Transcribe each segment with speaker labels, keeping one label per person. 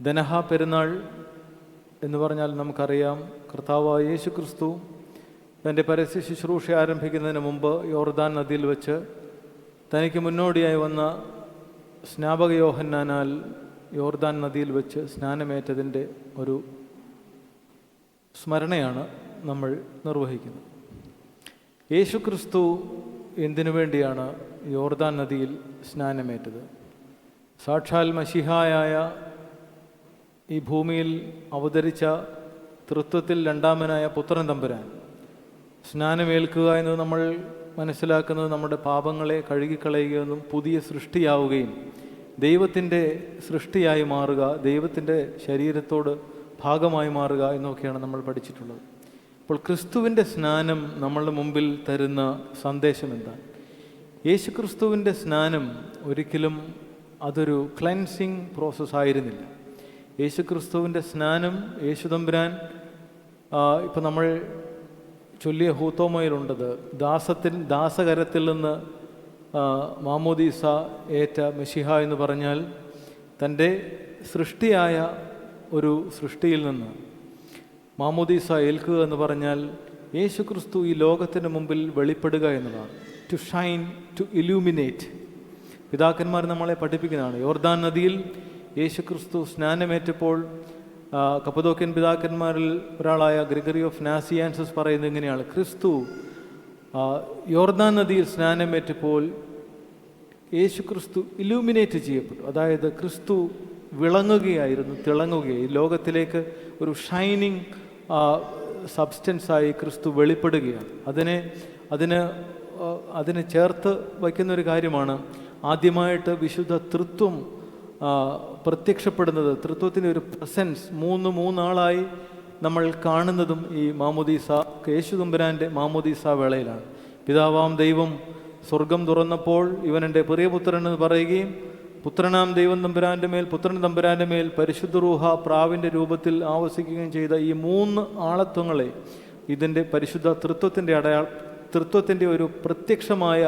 Speaker 1: ദനഹ പെരുന്നാൾ എന്ന് പറഞ്ഞാൽ നമുക്കറിയാം. കർത്താവായ യേശു ക്രിസ്തു തന്റെ പരസ്യ ശുശ്രൂഷ ആരംഭിക്കുന്നതിന് മുമ്പ് യോർദാൻ നദിയിൽ വെച്ച് തനിക്ക് മുന്നോടിയായി വന്ന സ്നാപക യോഹന്നാനാൽ യോർദാൻ നദിയിൽ വെച്ച് സ്നാനമേറ്റതിന്റെ ഒരു സ്മരണയാണ് നമ്മൾ നിർവഹിക്കുന്നത്. യേശു ക്രിസ്തു എന്തിനു വേണ്ടിയാണ് യോർദാൻ നദിയിൽ സ്നാനമേറ്റത്? സാക്ഷാൽ മഷിഹായായ ഈ ഭൂമിയിൽ അവതരിച്ച തൃത്വത്തിൽ രണ്ടാമനായ പുത്രൻ തമ്പുരാൻ. സ്നാനമേൽക്കുക എന്നത് നമ്മൾ മനസ്സിലാക്കുന്നത് നമ്മുടെ പാപങ്ങളെ കഴുകിക്കളയുകയെന്നും പുതിയ സൃഷ്ടിയാവുകയും ദൈവത്തിന്റെ സൃഷ്ടിയായി മാറുക ദൈവത്തിന്റെ ശരീരത്തോട് ഭാഗമായി മാറുക എന്നൊക്കെയാണ് നമ്മൾ പഠിച്ചിട്ടുള്ളത്. അപ്പോൾ ക്രിസ്തുവിന്റെ സ്നാനം നമ്മളുടെ മുമ്പിൽ തരുന്ന സന്ദേശം എന്താണ്? യേശു ക്രിസ്തുവിന്റെ സ്നാനം ഒരിക്കലും അതൊരു ക്ലൻസിങ് പ്രോസസ്സ് ആയിരുന്നില്ല യേശു ക്രിസ്തുവിന്റെ സ്നാനം യേശുദമ്പുരാൻ ഇപ്പം നമ്മൾ ചൊല്ലിയ ഹൂത്തോമയിലുണ്ടത്. ദാസത്തിൽ ദാസകരത്തിൽ നിന്ന് മാമോദീസ ഏറ്റ മെഷിഹ എന്ന് പറഞ്ഞാൽ തന്റെ സൃഷ്ടിയായ ഒരു സൃഷ്ടിയിൽ നിന്ന് മാമോദീസ ഏൽക്കുക എന്ന് പറഞ്ഞാൽ യേശുക്രിസ്തു ഈ ലോകത്തിന് മുമ്പിൽ വെളിപ്പെടുക എന്നതാണ്. ടു ഷൈൻ ടു ഇലൂമിനേറ്റ് പിതാക്കന്മാർ നമ്മളെ പഠിപ്പിക്കുന്നതാണ്. യോർദാൻ നദിയിൽ യേശു ക്രിസ്തു സ്നാനമേറ്റപ്പോൾ ആ, കപ്പദോക്യൻ പിതാക്കന്മാരിൽ ഒരാളായ ഗ്രിഗറി ഓഫ് നാസിയാൻസസ് പറയുന്നത് ഇങ്ങനെയാണ്. ക്രിസ്തു യോർദാൻ നദിയിൽ സ്നാനമേറ്റപ്പോൾ യേശു ക്രിസ്തു ഇലൂമിനേറ്റ് ചെയ്യപ്പെട്ടു. അതായത് ക്രിസ്തു വിളങ്ങുകയായിരുന്നു തിളങ്ങുകയായി. ലോകത്തിലേക്ക് ഒരു ഷൈനിങ് സബ്സ്റ്റൻസായി ക്രിസ്തു വെളിപ്പെടുകയാണ്. അതിനെ അതിന് അതിനെ ചേർത്ത് വയ്ക്കുന്നൊരു കാര്യമാണ് ആദ്യമായിട്ട് വിശുദ്ധ തൃത്വം പ്രത്യക്ഷപ്പെടുന്നത്. തൃത്വത്തിന്റെ ഒരു പ്രസൻസ് മൂന്ന് മൂന്നാളായി നമ്മൾ കാണുന്നതും ഈ മാമോദീസ യേശുദമ്പുരാന്റെ മാമോദീസ വേളയിലാണ്. പിതാവാം ദൈവം സ്വർഗം തുറന്നപ്പോൾ ഇവൻ എന്റെ പ്രിയപുത്രൻ എന്ന് പറയുകയും പുത്രനാം ദൈവം തമ്പുരാന്റെ മേൽ പുത്രൻ തമ്പുരാന്റെ മേൽ പരിശുദ്ധ റൂഹ പ്രാവിന്റെ രൂപത്തിൽ ആവസിക്കുകയും ചെയ്ത ഈ മൂന്ന് ആളത്വങ്ങളെ ഇതിന്റെ പരിശുദ്ധ തൃത്വത്തിന്റെ അടയാള തൃത്വത്തിന്റെ ഒരു പ്രത്യക്ഷമായ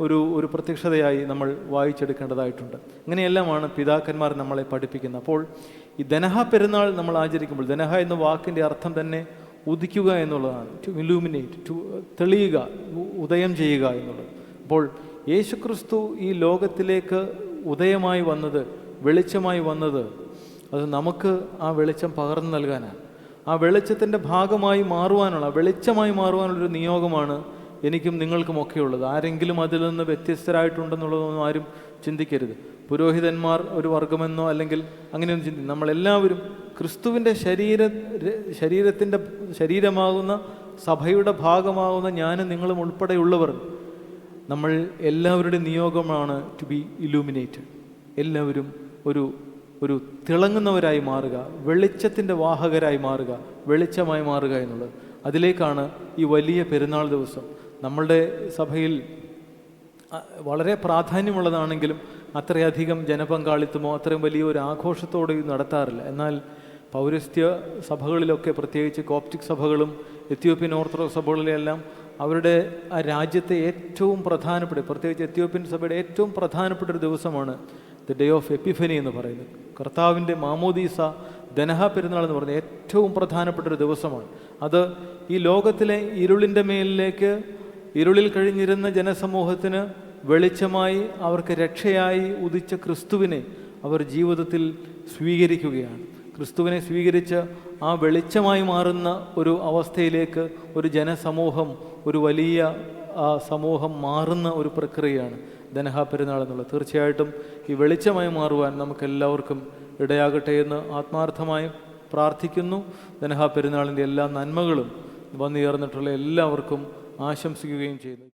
Speaker 1: ഒരു ഒരു പ്രത്യക്ഷതയായി നമ്മൾ വായിച്ചെടുക്കേണ്ടതായിട്ടുണ്ട്. ഇങ്ങനെയെല്ലാമാണ് പിതാക്കന്മാർ നമ്മളെ പഠിപ്പിക്കുന്നത്. അപ്പോൾ ഈ ദനഹ പെരുന്നാൾ നമ്മൾ ആചരിക്കുമ്പോൾ ദനഹ എന്ന വാക്കിന്റെ അർത്ഥം തന്നെ ഉദിക്കുക എന്നുള്ളതാണ്. ടു ഇലൂമിനേറ്റ് ടു തെളിയുക ഉദയം ചെയ്യുക എന്നുള്ളത്. അപ്പോൾ യേശുക്രിസ്തു ഈ ലോകത്തിലേക്ക് ഉദയമായി വന്നത് വെളിച്ചമായി വന്നത് അത് നമുക്ക് ആ വെളിച്ചം പകർന്നു നൽകാനാണ്. ആ വെളിച്ചത്തിന്റെ ഭാഗമായി മാറുവാനുള്ള വെളിച്ചമായി മാറുവാനുള്ളൊരു നിയോഗമാണ് എനിക്കും നിങ്ങൾക്കും ഒക്കെ ഉള്ളത് ആരെങ്കിലും അതിൽ നിന്ന് വ്യത്യസ്തരായിട്ടുണ്ടെന്നുള്ളതൊന്നും ആരും ചിന്തിക്കരുത്. പുരോഹിതന്മാർ ഒരു വർഗമെന്നോ അല്ലെങ്കിൽ അങ്ങനെയൊന്നും ചിന്തി നമ്മളെല്ലാവരും ക്രിസ്തുവിന്റെ ശരീര ശരീരത്തിന്റെ ശരീരമാകുന്ന സഭയുടെ ഭാഗമാകുന്ന ഞാനും നിങ്ങളും ഉൾപ്പെടെയുള്ളവർ നമ്മൾ എല്ലാവരുടെ നിയോഗമാണ് ടു ബി ഇലൂമിനേറ്റഡ് എല്ലാവരും ഒരു ഒരു തിളങ്ങുന്നവരായി മാറുക വെളിച്ചത്തിന്റെ വാഹകരായി മാറുക വെളിച്ചമായി മാറുക എന്നുള്ളത്. അതിലേക്കാണ് ഈ വലിയ പെരുന്നാൾ ദിവസം. നമ്മളുടെ സഭയിൽ വളരെ പ്രാധാന്യമുള്ളതാണെങ്കിലും അത്രയധികം ജനപങ്കാളിത്തമോ അത്രയും വലിയ ഒരു ആഘോഷത്തോടെ നടത്താറില്ല. എന്നാൽ പൗരസ്ത്യ സഭകളിലൊക്കെ പ്രത്യേകിച്ച് കോപ്റ്റിക് സഭകളും എത്യോപ്യൻ ഓർത്തഡോക്സ് സഭകളിലെല്ലാം അവരുടെ ആ രാജ്യത്തെ ഏറ്റവും പ്രധാനപ്പെട്ട പ്രത്യേകിച്ച് എത്യോപ്യൻ സഭയുടെ ഏറ്റവും പ്രധാനപ്പെട്ട ഒരു ദിവസമാണ് ദ ഡേ ഓഫ് എപ്പിഫനി എന്ന് പറയുന്നത്. കർത്താവിന്റെ മാമോദീസ ധനഹ പെരുന്നാൾ എന്ന് പറയുന്നത് ഏറ്റവും പ്രധാനപ്പെട്ട ഒരു ദിവസമാണ്. അത് ഈ ലോകത്തിലെ ഇരുളിന്റെ മേലിലേക്ക് ഇരുളിൽ കഴിഞ്ഞിരുന്ന ജനസമൂഹത്തിന് വെളിച്ചമായി അവർക്ക് രക്ഷയായി ഉദിച്ച ക്രിസ്തുവിനെ അവർ ജീവിതത്തിൽ സ്വീകരിക്കുകയാണ്. ക്രിസ്തുവിനെ സ്വീകരിച്ച് ആ വെളിച്ചമായി മാറുന്ന ഒരു അവസ്ഥയിലേക്ക് ഒരു ജനസമൂഹം ഒരു വലിയ സമൂഹം മാറുന്ന ഒരു പ്രക്രിയയാണ് ധനഹാ പെരുന്നാൾ എന്നുള്ളത്. തീർച്ചയായിട്ടും ഈ വെളിച്ചമായി മാറുവാൻ നമുക്കെല്ലാവർക്കും ഇടയാകട്ടെ എന്ന് ആത്മാർത്ഥമായി പ്രാർത്ഥിക്കുന്നു. ധനഹാ പെരുന്നാളിന്റെ എല്ലാ നന്മകളും വന്നു ചേർന്നിട്ടുള്ള എല്ലാവർക്കും ആശംസിക്കുകയും ചെയ്യുന്നു.